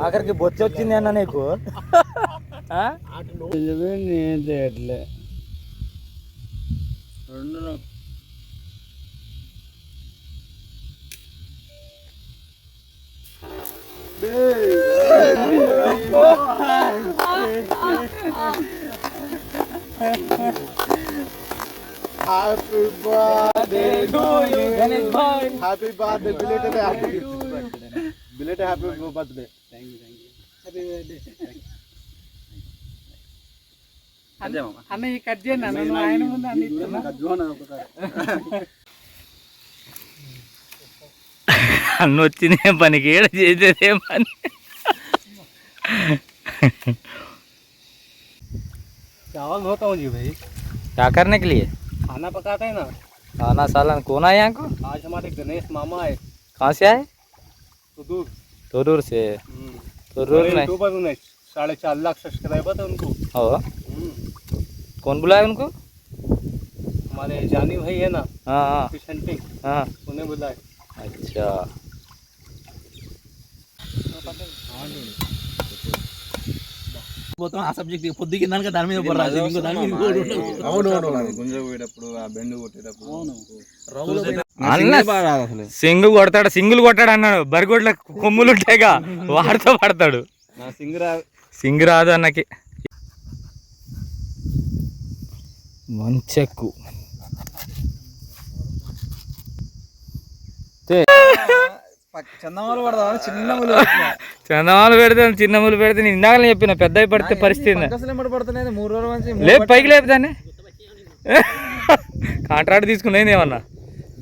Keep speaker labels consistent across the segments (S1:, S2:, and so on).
S1: ఆఖరికి బొచ్చి వచ్చింది అన్న నీకు ఆ?
S2: అటు నో-
S3: నిజమే నేను చేయట్లే రెండు
S2: happy birthday to you happy birthday belated happy belated happy birthday
S3: అన్నయ్య కట్ చేయండి అన్న నువ్వు ఆయన ముందు అన్ని ఇస్తున్నా
S1: అన్న వచ్చిందే పనికి ఏడ చేసేదే పని
S3: चावल धोता हूँ जी भाई
S1: क्या करने के लिए
S3: खाना पकाते हैं ना
S1: खाना सालन कौन आया यहाँ को
S3: आज हमारे गणेश मामा आए
S1: कहाँ से आए
S3: तो दूर
S1: तोरूर से तोरूर नहीं
S3: यूट्यूबर उन्हें साढ़े चार लाख सब्सक्राइबर थे उनको
S1: ओ
S3: हम्म,
S1: कौन बुलाया उनको
S3: हमारे जानी भाई है ना
S1: हाँ हाँ
S3: किशन सिंह
S1: हाँ
S3: उन्हें बुलाए
S1: अच्छा
S4: పోతాం ఆ సబ్జెక్ట్ పొద్దుకి దానికి దాని మీద పడరాదు ఇంకో దాని మీద ఇంకోటి ఉండదు.
S2: అవునవును
S5: గుంజ పోయేటప్పుడు ఆ బెండ్ కొట్టేటప్పుడు
S1: అన్న సింగు కొడతాడు సింగులు కొట్టాడు అన్నాడు. బరిగొడ్ల కొమ్ములు ఉంటాయిగా వాడితో పడతాడు.
S5: నా సింగరా
S1: సింగ్ రాదు అన్నకి. మంచెక్కు.
S4: చందమాలు పడదా చిన్న ములు
S1: చందమాలు పెడితే చిన్న ములు పెడితే నేను ఇందాక చెప్పిన పెద్ద పడితే పరిస్థితి లేపు పైకి లేపుదాన్ని కాంట్రాక్ట్ తీసుకునేది ఏమన్నా?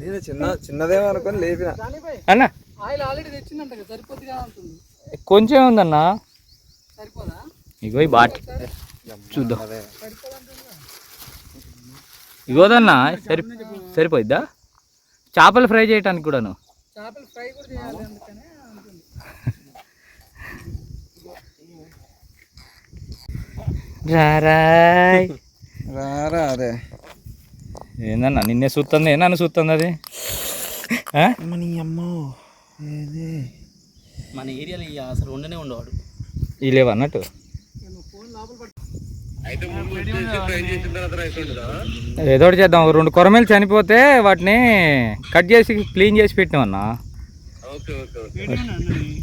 S4: నేను చిన్న చిన్నదేమో అనుకొని లేపిన.
S1: అన్న.
S3: ఆయిల్ ఆల్రెడీ తెచ్చిందంట కదా సరిపోతుంది కదా అంటుంది.
S1: కొంచెం ఉందన్నా.
S3: సరిపోదా?
S1: ఇగో ఈ బాటి. చూద్దాం. ఇగోదన్నా సరి సరిపోయిద్దా? చేపలు ఫ్రై చేయటానికి కూడాను.
S3: చేపలు ఫ్రై కూడా చేయాలి అందుకనే
S1: రారాయ్
S4: రారా అదే.
S1: ఏందన్నా నిన్నే చూస్తుంది ఏ నన్ను చూస్తుంది అది ఆ?
S4: నీ అమ్మో? ఏది?
S5: మన ఏరియాలో ఈ అసలు ఉండనే ఉండవాడు.
S1: ఈ లేవు అన్నట్టు? ఏదో ఒకటి చేద్దాం. రెండు కొరమేలు చనిపోతే వాటిని కట్ చేసి క్లీన్ చేసి పెట్టినామన్నా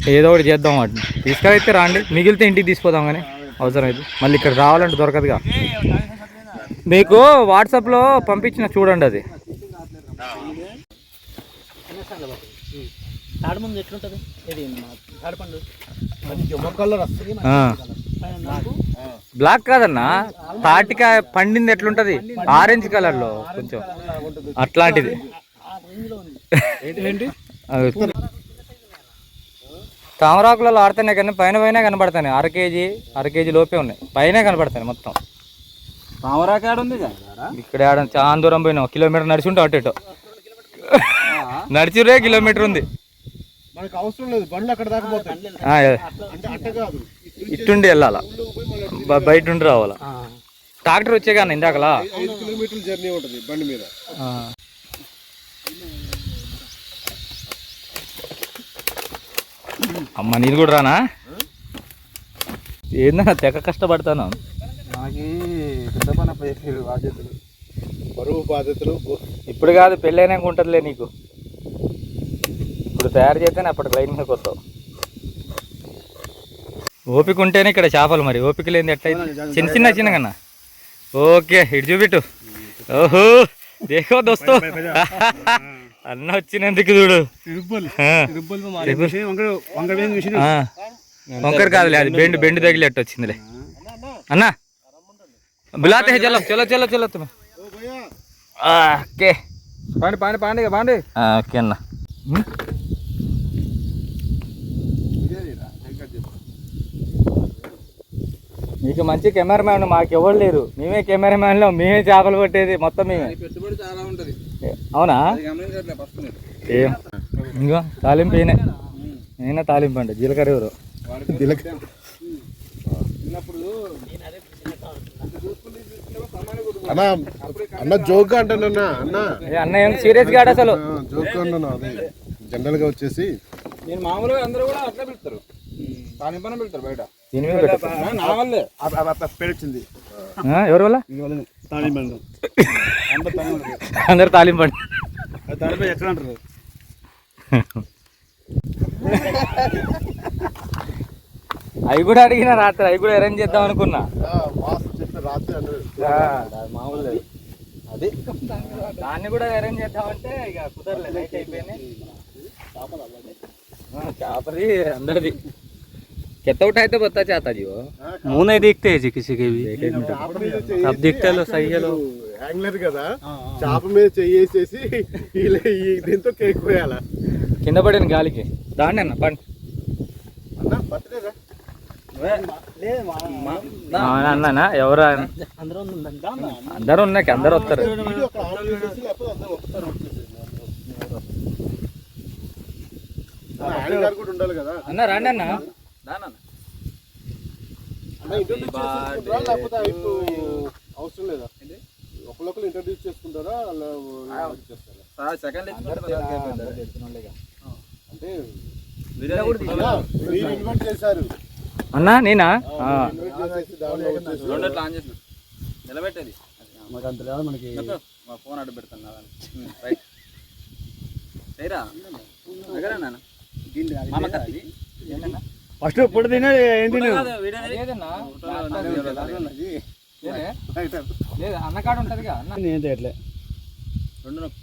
S1: ఏదో ఒకటి చేద్దాం వాటిని. తీసుకెళ్ళైతే రాండి. మిగిలితే ఇంటికి తీసుకుపోదాం కానీ. అవసరం అయితే మళ్ళీ ఇక్కడ రావాలంటే దొరకదుగా. మీకు వాట్సాప్లో పంపించిన చూడండి అది.
S5: తాడు ముందు ఎట్లుంటది? ఇది మా తాడు పండు.
S2: కలర్ వస్తుంది
S1: ఆ. బ్లాక్ కాదన్నా? తాటికాయ పండింది ఎట్లుంటది? ఆరెంజ్ కలర్లో కొంచెం. అట్లాంటిది. తామరాకులలో ఆడుతున్నాయి కానీ పైన పైన కనబడతాయి. అర కేజీ అర కేజీ లోపే ఉన్నాయి. పైన కనబడతాయి మొత్తం. ఇక్కడ ఆడ చాలా దూరం పోయినాం. కిలోమీటర్ నడిచి ఉంటే అటు ఇటు. నడిచిరే కిలోమీటర్ ఉంది.
S2: మనకు అవసరం లేదు. బండ్లు అక్కడ దాకా పోతాయి.
S1: ఆ,
S2: అంటే అట్ట కాదు.
S1: ఇట్టుండి వెళ్ళాలా? బయట ఉండి రావాలా? ట్రాక్టర్ వచ్చే కానీ ఇందాకలా?
S2: ఐదు కిలోమీటర్ల జర్నీ ఉంటుంది బండి మీద.
S1: ఆ. అమ్మ నేను కూడా రానా? ఏందన్నా తెగ కష్టపడతాను.
S4: నాకు పెద్ద పని అప్పచెప్పారు బాధ్యతలు.
S2: బరువు బాధ్యతలు.
S1: ఇప్పుడు కాదు పెళ్ళైనాక ఉంటుందిలే నీకు. ఇప్పుడు తయారు చేస్తేనే అప్పటికి లైన్ మీదకి వస్తావు. ఓపిక ఉంటేనే ఇక్కడ చేపలు మరి. ఓపిక లేని ఎట్లయితే చిన్న చిన్న చిన్న కన్నా ఓకే ఇటు చూపిట్టు ఓహో దేహో దోస్తో. అన్న వచ్చినందుకు చూడు. వంకర కాదులే అది బెండ్ బెండ్ తగిలేట్టు వచ్చిందిలే. అన్నా. బులాతే హై చలో చలో చలో చలో తుమ్మే ఆ, ఓకే
S4: పాండి పాండి పాండి పాండి
S1: ఆ, ఓకే అన్న ఉమ్. మీకు మంచి కెమెరామ్యాన్ మాకు ఎవరు లేరు. మేమే కెమెరామ్యాన్లో మేమే చేపలు పట్టేది మొత్తం మేమే.
S4: పెట్టుబడి చాలా ఉంటది.
S1: అవునా? ఏం? ఇంకో తాలింపు ఈయనే. నేనే తాలింపు అండి జీలకర్ర ఎవరు?
S2: అన్న అన్న జోక్ అంటానన్నా అన్న
S1: ఏ అన్న ఏం సీరియస్ గాడు అసలు?
S2: జోక్ అన్నాను అదే. జనరల్గా వచ్చేసి.
S4: నేను మామూలుగా అందరూ కూడా అట్లే పిలుస్తారు. తాలింపన పిలుస్తారు బయట.
S1: దీని మీద
S4: నా వల్లే.
S1: ఎవరి వల్ల? అందరు తాలింపండి
S2: ఎట్లా అంటారు.
S1: అవి కూడా అడిగిన రాత్రి అవి కూడా అరేంజ్ చేద్దాం అనుకున్నా.
S2: మాస్ చెప్పిన రాత్రి అన్నారు
S1: మామూలు అది దాన్ని కూడా అరేంజ్ చేద్దామంటే ఇక కుదరలేదు నైట్ అయిపోయింది हाँ, चापरी अंदर भी कितना उठाए तो बता चाहता जी वो
S3: मुंह नहीं दिखते जी किसी के भी
S2: अब
S3: दिखते लो सही है लो
S2: హ్యాంగ్లర్ కదా చాప మీద చెయ్యేసేసి ఇలా ఈ దీంతో కేక్ పోయాల
S1: కింద పడిన గాలికి దాండి అన్న పండి
S2: అన్న బర్త్డేరా
S1: అన్నానా ఎవరు? అందరూ ఉన్నాయి అందరూ వస్తారు.
S2: అన్న, ఆయన గారు కూడా ఉండాలి కదా
S1: అన్న రాండి అన్న
S2: అవసరం లేదా ఒకళ్ళొకరు ఇంట్రొడ్యూస్ చేసుకుంటారా అలా చేస్తారా
S4: సెకండ్
S2: అంటే అన్న, మీరు ఇన్వైట్ చేశారు.
S1: అన్న నేనా
S5: నిలబెట్టేది
S2: మాకు అంత లేదా మనకి.
S5: మా ఫోన్ అడ్డు పెడతాను చేయరా దగ్గర నాన్న మామ కత్తి
S2: ఫస్ట్ ఇప్పుడు తినే ఏం.
S1: లేదే? లేదు అన్న కాడ ఉంటదిగా అన్న
S5: రెండు నొక్కు.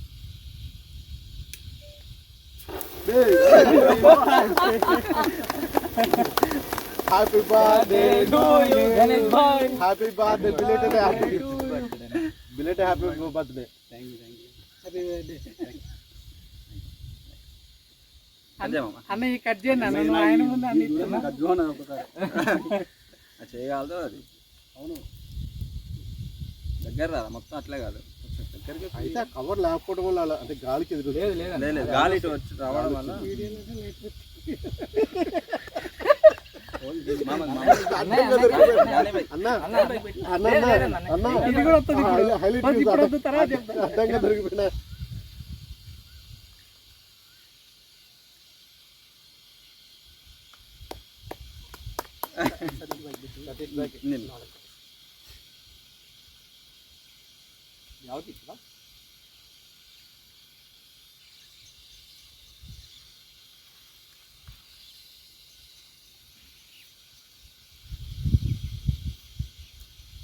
S2: హ్యాపీ బర్త్డే
S1: గణేష్ భాయ్.
S2: Happy birthday belated happy belated happy birthday
S5: అంతే మామ.
S3: అన్న ఈ కట్ చేయండి అన్న ఆయన ముందు అన్ని
S5: చేయగలదు అది. అవును. దగ్గర రాదా మొత్తం అట్లే కాదు. దగ్గరికి
S2: అయితే ఆ కవర్ లేకపోవడం వల్ల అంటే గాలికి ఎదురు
S1: లేదు లేదు.
S5: లేదు, లేదు, గాలి ఇటు వచ్చి రావడం వల్ల
S2: అడ్డంగా దొరికిపోయినా
S5: నిన్ను.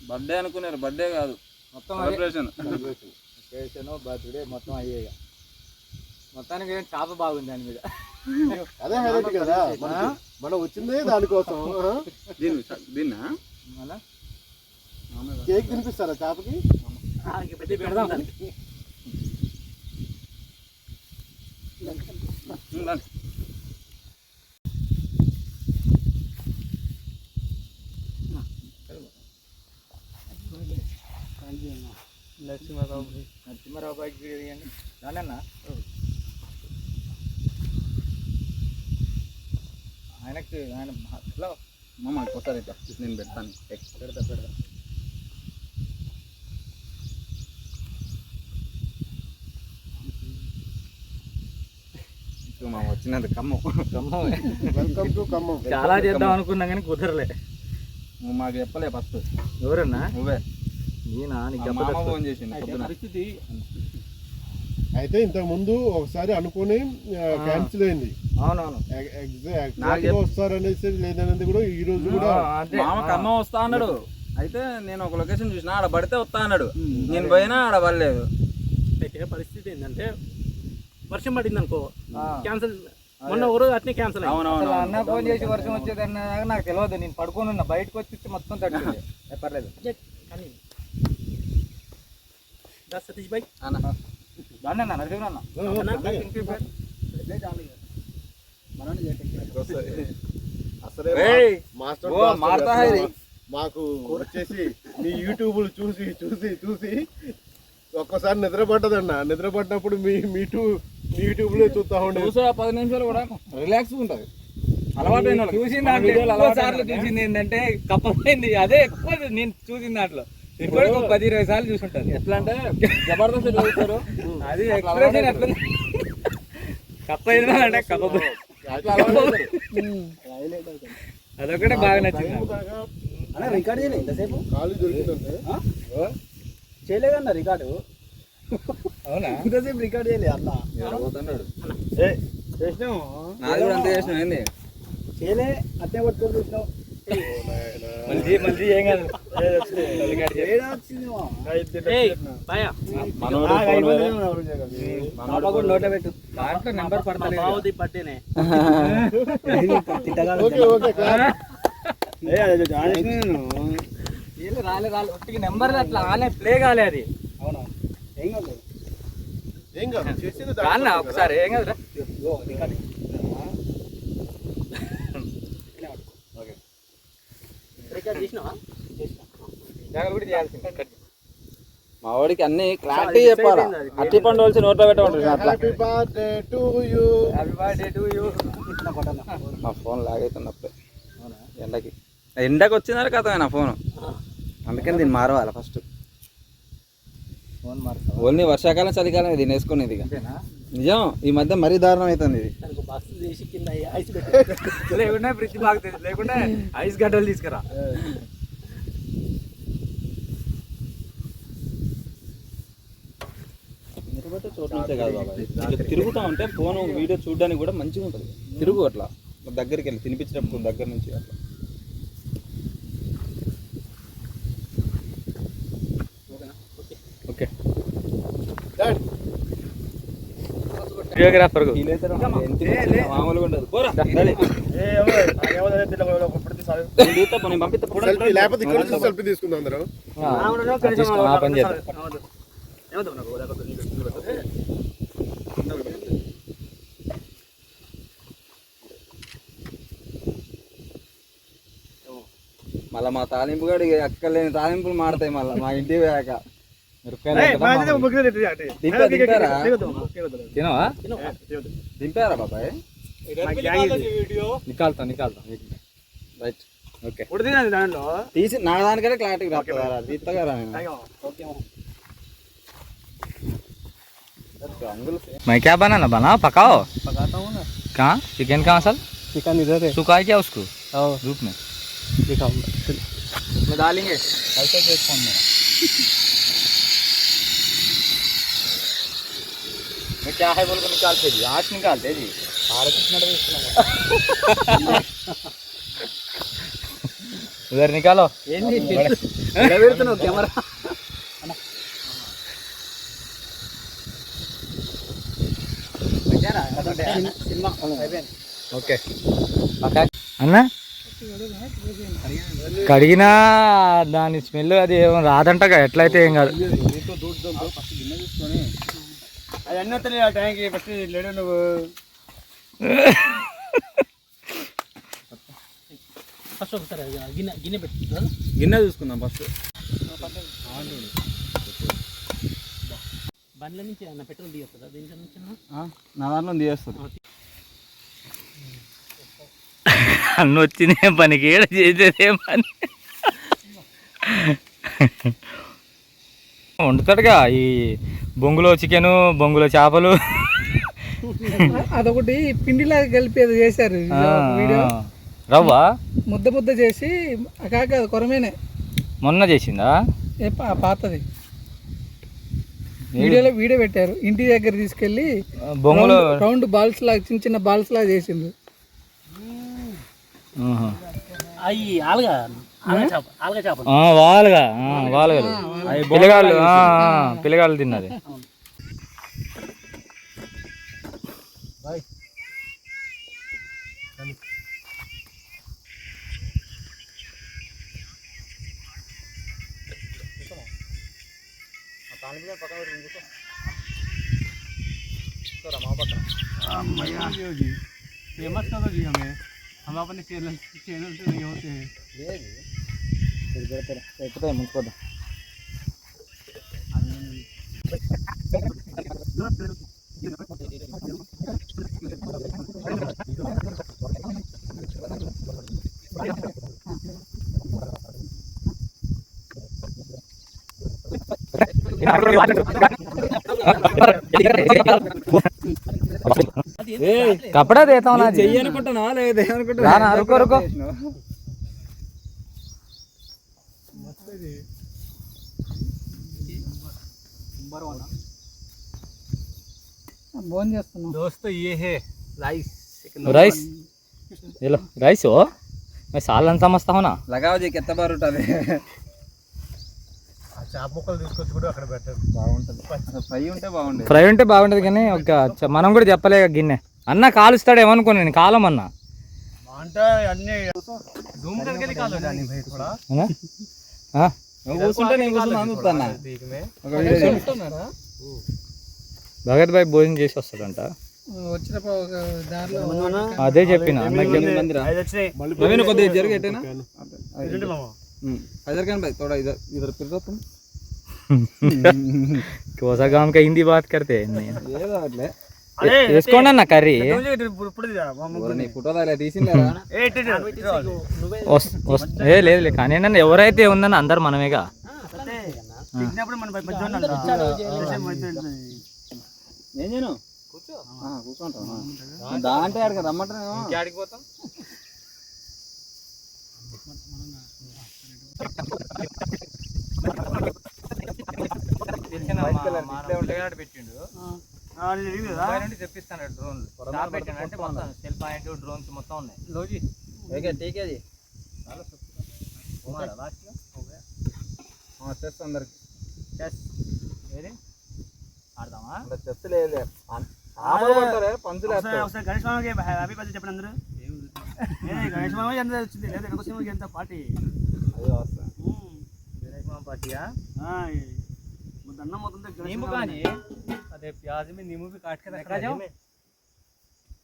S5: బర్త్డే అనుకున్నారు. బర్త్డే కాదు.
S1: మొత్తం.
S5: సెలబ్రేషన్
S1: స్టేషన్ బర్త్డే మొత్తం అయ్యేగా మొత్తానికి ఏం చేప బాగుంది దాని మీద.
S2: అదే హైలైట్ కదా. మనం వచ్చిందే దానికోసం. ఆ?
S5: దీన్ని దీన్నా?
S1: మళ్ళా?
S2: కేక్ తినిపిస్తారా చేపకి?
S3: పెడదాం. దానికి
S1: బైక్ తీయండి దానన్న ఆయనకి ఆయన హలో.
S5: మామ ఒకసారి నేను పెడతాను.
S1: పెడతా పెడతా.
S5: మామ వచ్చినందుకు కమ్ము
S1: ఖమ్మం.
S2: Welcome to Khammam.
S1: చాలా చేద్దాం అనుకున్నా కానీ కుదరలే.
S5: నువ్వు మాకు చెప్పలే ఫస్ట్.
S1: ఎవరన్నా?
S5: నువ్వే.
S3: పరిస్థితి?
S2: అయితే ఇంతకు ముందు ఒకసారి అనుకుని క్యాన్సిల్ అయింది.
S1: అవునవును.
S2: ఎగ్జాక్ట్ వస్తారనేసి లేదనేది కూడా ఈ రోజు కూడా
S5: మామ కమ్మ వస్తా అన్నాడు. అయితే నేను ఒక లొకేషన్ చూసిన ఆడ పడితే వస్తా అన్నాడు. నేను పోయినా ఆడ పడలేదు.
S3: అయితే పరిస్థితి ఏంటంటే వర్షం పడింది అనుకో. క్యాన్సిల్ మొన్న ఒక రోజు అట్నే క్యాన్సిల్
S5: అవునవును
S1: అన్న ఫోన్ చేసి వర్షం వచ్చేది అన్న నాకు తెలియదు. నేను పడుకొని ఉన్నా బయటకు వచ్చి మొత్తం ఏ, పర్లేదు.
S3: కానీ దా
S5: అన్న
S1: దాన్ని అన్న అన్న
S2: అసలే. మాకు వచ్చేసి మీ యూట్యూబ్లు చూసి చూసి చూసి. ఒక్కసారి నిద్ర పడ్డదన్న నిద్ర పడ్డప్పుడు మీ మీ టూ మీ యూట్యూబ్లో చూస్తా ఉండే.
S5: చూసే పది నిమిషాలు కూడా. రిలాక్స్ ఉంటుంది. అలవాటు.
S1: చూసిన దాంట్లో సార్లు చూసింది ఏంటంటే కప్పపోయింది అదే ఎక్కువ నేను చూసిన దాంట్లో. ఒక పది ఇరవై సార్లు చూసుంటాను
S5: ఎట్లా అంటే జబర్దస్త్ చూస్తారు
S1: అది ఎక్స్ప్రెషన్ ఎట్లా కప్ప అంటే కప్ప అదొకటే బాగా నచ్చింది.
S4: అన్న రికార్డ్ చేయలే ఇంతసేపు?
S2: ఖాళీ దొరికిందంటే.
S4: చేయలేదన్న రికార్డు
S1: అవునా?
S4: ఇంతసేపు రికార్డ్ చేయలే అన్న.
S5: పోతున్నాడు
S4: చేసినాము
S5: నాది కూడా అంతే చేసిన ఏంది?
S4: చేయలే అట్నే పట్టుకొని చూసినావు.
S1: మళ్ళీ మళ్ళీ ఏం కాదు
S4: ఏడా వచ్చిందేమో
S5: మనోడు కూడా నోట పెట్టు.
S1: దాంట్లో నెంబర్ పడతలేదు.
S2: ఓకే ఓకే క్లాస్
S1: రాలే రాలే. ఒట్టికి నెంబర్ అట్లా ఆనే ప్లే కాలే అది.
S4: అవునా? ఏం కాదు.
S2: ఏం కాదు
S1: ఒకసారి ఏం కదరా
S4: ఇదిగో రికార్డ్ రికార్డ్ చేసినావా
S1: జాగ్రత్త కూడా చేయాల్సింది
S5: మా వాడికి అన్ని క్లారిటీ చెప్పాలా? అట్టి పండు వచ్చి నోట్లో పెట్టమంటారు అట్లా.
S2: Happy birthday to you
S1: happy birthday to you
S5: మా ఫోన్ లాగైతుంది అప్పుడే ఎండకి. ఎండకి వచ్చిందని కథమే నా ఫోన్. అందుకని దీన్ని మారవాలి ఫస్ట్. ఓన్లీ వర్షాకాలం చలికాలం దీన్ని వేసుకునేది ఇక. నిజం ఈ మధ్య మరీ దారుణం అవుతుంది ఇది.
S1: లేకుండా ఫ్రిడ్జ్ బాగుతుంది లేకుండా ఐస్ గడ్డలు తీసుకురా.
S5: తిరుగుతా ఉంటే ఫోన్ వీడియో చూడడానికి కూడా మంచిగా ఉంటుంది. తిరుగు అట్లా. దగ్గరికి వెళ్ళి తినిపించినప్పుడు దగ్గర నుంచి అట్లా
S1: ఓకే
S2: డాడ్
S1: వీడియోగ్రాఫర్
S5: వీలైతే రా. ఎంత తిన్నా మామూలుగా ఉండదు పోరా డాడీ. నేను తీస్తా పో, నేను పంపిస్తా పో.
S2: సెల్ఫీ లేకపోతే ఇక్కడ నుంచి సెల్ఫీ తీసుకుందాం అందరం
S1: తీసుకుని ఆ పని చేద్దాం
S5: మళ్ళా మా తాలింపు గడి అక్కలేని తాలింపులు మాడతాయి మళ్ళీ మా ఇంటికి పోయాక
S1: తినవా
S5: దింపారా బాబాయ్
S1: నికాల్తా నికాల్తా
S5: రైట్
S1: ఓకే
S4: దాంట్లో
S5: తీసి నా దానికంటే క్లారిటీ రాస్తుందా తీస్తగా రా నేను. अंगुल से
S1: मैं क्या बनाना बना पकाओ
S4: पकाता हूँ ना
S1: कहाँ चिकन का मसाला
S4: चिकन इधर है
S1: सुखाए क्या उसको
S4: आओ
S1: धूप में
S4: दिखाऊंगा
S1: में डालेंगे ऐसा देख फोन मेरा क्या है बोल कर निकालते जी आँच निकालते जी उधर निकालो
S4: కెమెరా సినిమా అయిపోయింది
S1: ఓకే అన్నా కడిగినా దాని స్మెల్ అది ఏమో రాదంటగా ఎట్లయితే ఏం కాదు
S4: అది అన్నీ వస్తాయి ఆ టైంకి ఫస్ట్ లేడు నువ్వు. ఫస్ట్ ఒకసారి గిన్నె గిన్నె పెట్టు
S5: గిన్నె చూసుకుందాం ఫస్ట్.
S4: బండ్ల నుంచి ఏమన్నా పెట్రోల్ దిగొస్తుందా దీంట్లో నుంచి
S5: నా దాంట్లో తీయేస్తుంది.
S1: అన్న వచ్చిందే పనికి ఏడ చేసేదే పని? వండుతాడుగా ఈ బొంగులో చికెను బొంగులో చేపలు.
S3: అదొకటి పిండిలా కలిపి అది చేశారు వీడియో.
S1: రవ్వ?
S3: ముద్ద ముద్ద చేసి కాక అది కొరమేనే.
S1: మొన్న చేసిందా?
S3: ఏ పా- పాతది. వీడియోలో వీడియో పెట్టారు. ఇంటి దగ్గర తీసుకెళ్ళి
S1: బొంగులో
S3: రౌండ్- బాల్స్ లాగా చిన్న చిన్న బాల్స్ లాగా చేసిండ్రు.
S1: ఆహా.
S4: అవి ఆలుగా ఆలుగా చేప ఆలుగా చేప
S1: ఆ, వాలుగా ఆ, వాలుగలు పిల్లగాళ్ళు ఆ, ఆ, పిల్లగాళ్ళు తిన్నది
S4: फेमस करो जी हमें हम अपने चैनल चैनल से नहीं होते हैं
S1: ఎక్కుతాయి ముంచిపోద్దాం కపడా
S5: చెయ్యి అనుకుంటున్నా లేదా అనుకుంటున్నా అరుకో అరుకో.
S1: ना ना रुको रुको
S3: భోజనం చేస్తున్నాం
S4: दोस्तों ये है राइस
S1: राइस ये लो राइस हो मैं सालन समझता हूँ ना
S5: లగావు జీ కెత్త బారు ఉంటుంది
S2: ఆ చేప ముక్కలు తీసుకొచ్చి కూడా అక్కడ పెట్టండి
S5: బాగుంటుంది ఫ్రై ఉంటే బాగుండేది
S1: ఫ్రై ఉంటే బాగుంటుంది కానీ ఒక చ- మనం కూడా చెప్పలే గిన్నె అన్న కాలుస్తాడు ఏమనుకోను నేను కాలమన్నా
S2: అంటే అన్ని
S1: భగత్ బాయ్ భోజనం చేసి వస్తాడంట. అదే చెప్పిన
S5: నవీన్ కొద్దిగా
S1: జరిగేటేనా? కోసాగాం కా హిందీ బాత్
S4: కడితే
S1: వేసుకోండి అన్న కర్రీ.
S4: ఏ
S1: లేదు కానీ ఏంటంటే ఎవరైతే ఉందని అందరు మనమేగా.
S4: తిట్టినప్పుడు మన మధ్య ఉండాలి రా. చేసే మధ్య ఉంటుంది.
S5: ఏం చేయను? కూర్చో. కూర్చుంటాను. దా అంటే ఆడికి రమ్మంటాను
S1: ఆడికి పోతాం? తెలిసిన మా- మా పిల్లగాడు పెట్టిండు? దుబాయ్ తెప్పిస్తాను డ్రోన్లు. షాప్ మొత్తం సెల్ పాయింట్ డ్రోన్స్ మొత్తం ఉన్నాయి. లోజీ
S5: ఓకే
S1: టీకేది ఆడదామా?
S5: చెస్ లేదు
S4: గణేష్ మామకి హ్యాపీ బర్త్డే చెప్పండి అందరూ. గణేష్ మామకి ఎంత? పార్టీ.
S1: గణేష్ మామ
S4: మొత్తం అన్నం మొత్తం
S1: అదే ప్యాజ్ మీద నిమ్ము. కాట్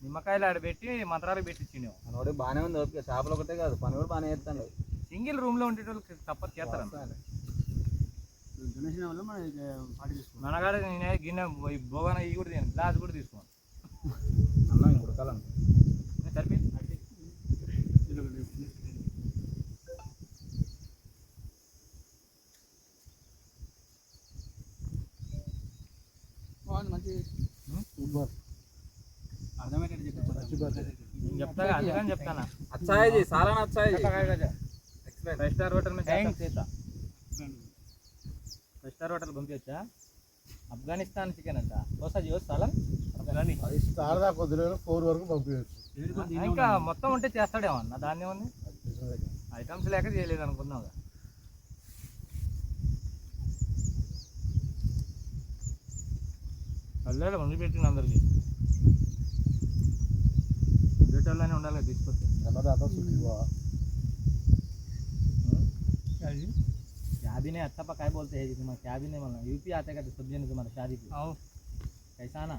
S1: నిమ్మకాయలు ఆడబెట్టి మంత్రాలు పెట్టించిండు
S5: మనోడు బాగానే ఉంది ఓకే చేపలు ఒకటే కాదు పని కూడా బాగానే చేస్తాను
S1: సింగిల్ రూమ్లో ఉండేటోళ్ళకి తప్ప చేస్తారు.
S4: డొనేషన్ వల్ల మనం పార్టీ తీసుకున్నాం
S1: మనగాడు గిన్నె భోగాన ఇవి కూడా గ్లాస్ కూడా తీసుకోను.
S5: అన్నం
S3: ఇంకొడకాలను
S4: అర్థమయ్యేటట్టు చెప్పారు
S1: నేను చెప్తా అందుకని చెప్తానా
S5: అచ్చాయి జీ సారా అచ్చాయి
S1: ఫైవ్ స్టార్ హోటల్ में जाकर చేస్తా ఫైవ్ స్టార్ హోటల్ పంపించా ఆఫ్ఘనిస్తాన్ చికెన్ అంట దోశ చేయొచ్చు సాలం
S2: అది స్టార్ దాకా వదిలేదు ఫోర్ వరకు పంపించచ్చు
S1: ఇంకా మొత్తం ఉంటే చేస్తాడేమో అన్న దాన్ని ఉంది ఐటమ్స్ లేక చేయలేదు అనుకున్నాం అల్లాడు వండి పెట్టింది అందరికి ఉండేటోళ్ళనే ఉండాలి కదా తీసుకొస్తే
S2: అన్నదాత సుఖీవా
S1: क्या भी नहीं अच्छा पकाए बोलते हैं जिसमें क्या भी नहीं बोलना यूपी आते कहते सब्जी नहीं तुम्हारे शादी की
S4: आओ
S1: कैसा ना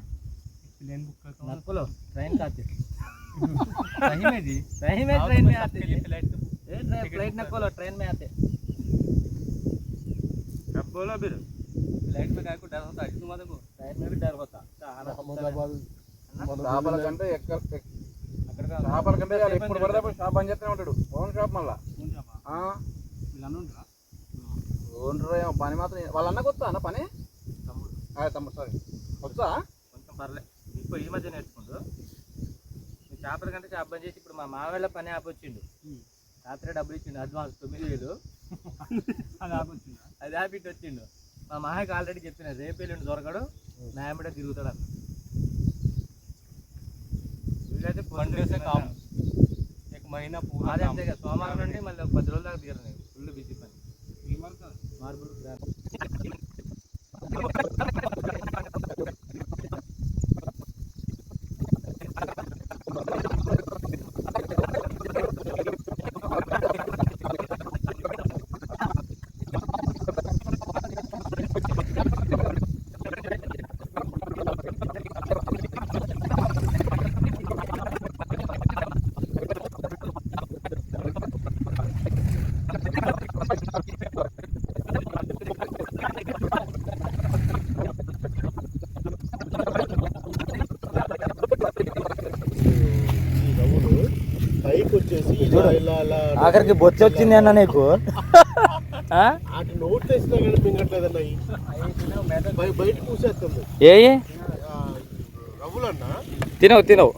S4: प्लेन बुक करता हूँ
S1: नकुलो ट्रेन का आते सही में जी सही में ट्रेन में आते जी
S4: फ्लाइट
S1: फ्लाइट नकुलो ट्रेन में आते अब बोलो फिर
S4: फ्लाइट में काय को डर होता है तुम्हारे को
S2: అహ్మదాబాద్
S5: షాప్ అని చెప్తూనే ఉంటాడు. ఓన్ షాప్ మళ్ళా? ఓన్రు ఏమో పని మాత్రం వాళ్ళ అన్నకు వస్తా అన్న పని?
S1: తమ్ముడు.
S5: తమ్ముడు సారీ వస్తా?
S1: కొంచెం పర్లేదు ఇప్పుడు ఈ మధ్య నేర్చుకుంటూ. చేపల కంటే చేప చేసి ఇప్పుడు మా మావేళ్ళ పని ఆపొచ్చిండు రాత్రి డబ్బులు ఇచ్చిండు అడ్వాన్స్ తొమ్మిది వేలు.
S4: అది ఆపొచ్చిండు
S1: అది ఆపిట్ వచ్చిండు. మా మామయ్యకి ఆల్రెడీ చెప్పిన రేపు వెళ్ళిండు దొరకడు. నా వెంబడే తిరుగుతాడు అన్న వీళ్ళైతే
S4: One day से काम। एक महीना पूरा
S1: అదే
S4: काम
S1: అంతే కదా సోమవారం నుండి మళ్ళీ ఒక పది రోజుల దాకా తీరను ఫుల్ బిజీ పని
S4: बीमार का
S1: మార్బుల్ ఆఖరికి బొచ్చ వచ్చింది అన్న నీకు?
S2: అటు నోట్ తెచ్చినా కానీ మింగట్లేదన్న బయట కూసేస్తుంది.
S1: ఏ
S2: తినవు తినవు.